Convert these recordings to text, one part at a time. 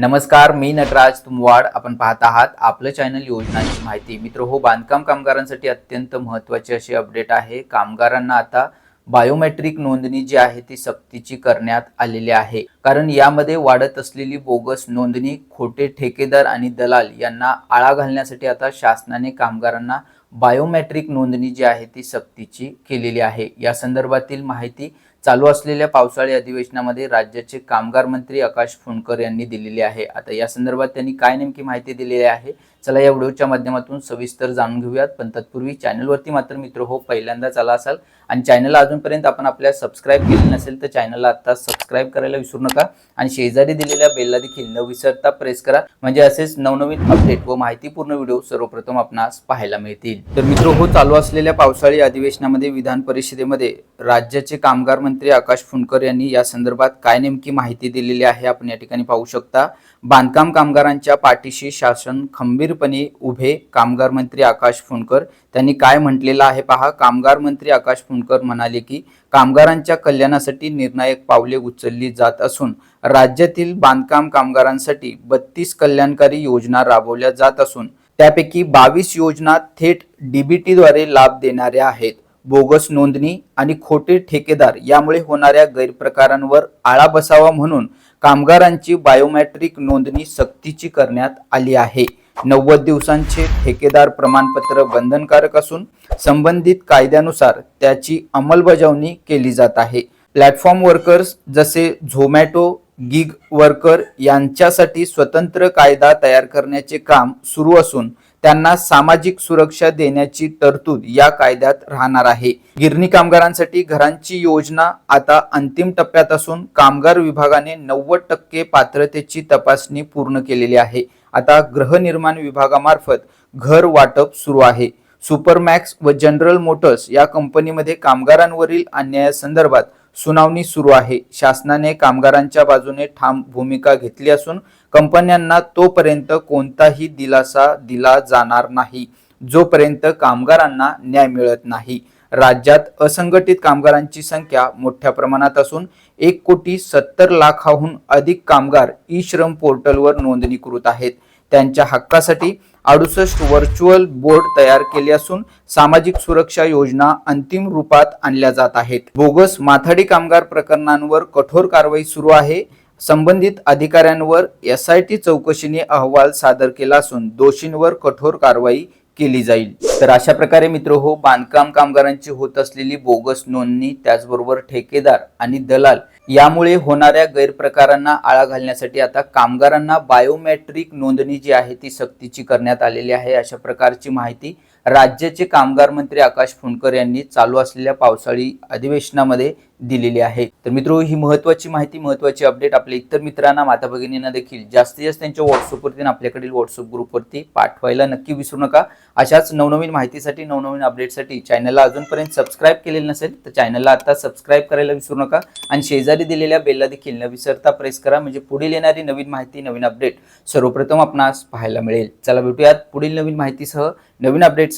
नमस्कार मी नटराज तुमवाड. आपण पाहत आहात आपलं चॅनल योजनांची माहिती. मित्र हो बांधकाम कामगारांसाठी अत्यंत महत्त्वाची अशी अपडेट आहे. कामगारांना आता बायोमेट्रिक नोंदणी जी आहे ती सक्तीची करण्यात आलेली आहे. कारण यामध्ये वाढत असलेली बोगस नोंदणी खोटे ठेकेदार आणि दलाल यांना आळा घालण्यासाठी आता शासनाने कामगारांना बायोमेट्रिक नोंदणी जी आहे ती सक्तीची केलेली आहे. या संदर्भातील माहिती चालू असलेल्या पावसाळी अधिवेशनामध्ये राज्याचे कामगार मंत्री आकाश फुंडकर यांनी दिलेली आहे. आता या संदर्भात त्यांनी काय नेमकी माहिती दिलेली आहे? चला या व्हिडिओच्या माध्यमातून सविस्तर जाणून घेऊयात. पण तत्पूर्वी चॅनलवरती मात्र मित्र हो पहिल्यांदाच आला असाल आणि चॅनलला अजूनपर्यंत आपण आपल्या सबस्क्राईब केले नसेल तर चॅनलला आता सबस्क्राईब करायला विसरू नका आणि शेजारी दिलेल्या बेलला देखील न विसरता प्रेस करा. म्हणजे असेच नवनवीन अपडेट व माहितीपूर्ण व्हिडिओ सर्वप्रथम आपणास पाहायला मिळतील. तर मित्र हो चालू असलेल्या पावसाळी अधिवेशनामध्ये विधान परिषदेमध्ये राज्याचे कामगार मंत्री आकाश फुंडकर यांनी या संदर्भात काय नेमकी माहिती दिलेली आहे आपण या ठिकाणी पाहू शकता. बांधकाम कामगारांच्या पाठीशी शासन खंबीर खंबीरपणे उभे कामगार मंत्री आकाश फुंडकर त्यांनी काय म्हटलेलं आहे पहा. कामगार मंत्री आकाश फुंडकर म्हणाले की कामगारांच्या कल्याणासाठी निर्णायक पावले उचलली जात असून राज्यातील बांधकाम कामगारांसाठी बत्तीस कल्याणकारी योजना राबवल्या जात असून त्यापैकी बावीस योजना थेट डीबीटीद्वारे लाभ देणाऱ्या आहेत. बोगस नोंदणी आणि खोटे ठेकेदार यामुळे होणाऱ्या गैरप्रकारांवर आळा बसावा म्हणून कामगारांची बायोमॅट्रिक नोंदणी सक्तीची करण्यात आली आहे. नव्वद दिवसांचे ठेकेदार प्रमाणपत्र बंधनकारक असून संबंधित कायद्यानुसार त्याची अंमलबजावणी केली जात आहे. प्लॅटफॉर्म वर्कर्स जसे झोमॅटो गिग वर्कर यांच्यासाठी स्वतंत्र कायदा तयार करण्याचे काम सुरू असून त्यांना सामाजिक सुरक्षा देण्याची तरतूद या कायद्यात राहणार आहे. गिरणी कामगारांसाठी घरांची योजना आता अंतिम टप्प्यात असून कामगार विभागाने नव्वद टक्के पात्रतेची तपासणी पूर्ण केलेली आहे. आता गृहनिर्माण विभागामार्फत घर वाटप सुरू आहे. सुपरमॅक्स व जनरल मोटर्स या कंपनीमध्ये कामगारांवरील अन्यायासंदर्भात सुनावणी सुरू आहे. शासनाने कामगारांच्या बाजूने ठाम भूमिका घेतली असून कंपन्यांना तोपर्यंत कोणताही दिलासा दिला जाणार नाही. जोपर्यंत कामगारांना न्याय मिळत नाही. राज्यात असंघटित कामगारांची संख्या मोठ्या प्रमाणात असून एक कोटी सत्तर लाखाहून अधिक कामगार ई श्रम पोर्टलवर नोंदणीकृत आहेत. त्यांच्या हक्कासाठी अडुसष्ट व्हर्च्युअल बोर्ड तयार केले असून सामाजिक सुरक्षा योजना अंतिम रूपात आणल्या जात आहेत. बोगस माथाडी कामगार प्रकरणांवर कठोर कारवाई सुरू आहे. संबंधित अधिकाऱ्यांवर एस आय टी चौकशीने अहवाल सादर केला असून दोषींवर कठोर कारवाई केली जाईल. तर अशा प्रकारे मित्र हो बांधकाम कामगारांची होत असलेली बोगस नोंदणी त्याचबरोबर ठेकेदार आणि दलाल यामुळे होणाऱ्या गैरप्रकारांना आळा घालण्यासाठी आता कामगारांना बायोमॅट्रिक नोंदणी जी आहे ती सक्तीची करण्यात आलेली आहे. अशा प्रकारची माहिती राज्याचे कामगार मंत्री आकाश फुंडकर यांनी चालू असलेल्या पावसाळी अधिवेशनामध्ये दिलेली आहे. तर मित्र ही महत्वाची माहिती महत्वाची अपडेट आपल्या इतर मित्रांना माता भगिनींना देखील जास्तीत जास्त त्यांच्या व्हॉट्सअपवरती आपल्याकडील व्हॉट्सअप ग्रुपवरती पाठवायला नक्की विसरू नका. अशाच नवनवीन माहितीसाठी नवनवीन अपडेटसाठी चॅनलला अजूनपर्यंत सबस्क्राईब केलेलं नसेल तर चॅनलला आता सबस्क्राईब करायला विसरू नका. आणि शेजारी दिलेल्या बेलला देखील न विसरता प्रेस करा. म्हणजे पुढील येणारी नवीन माहिती नवीन अपडेट सर्वप्रथम आपणास पाहायला मिळेल. चला भेटूयात पुढील नवीन माहितीसह. नवीन अपडेट्स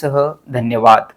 धन्यवाद.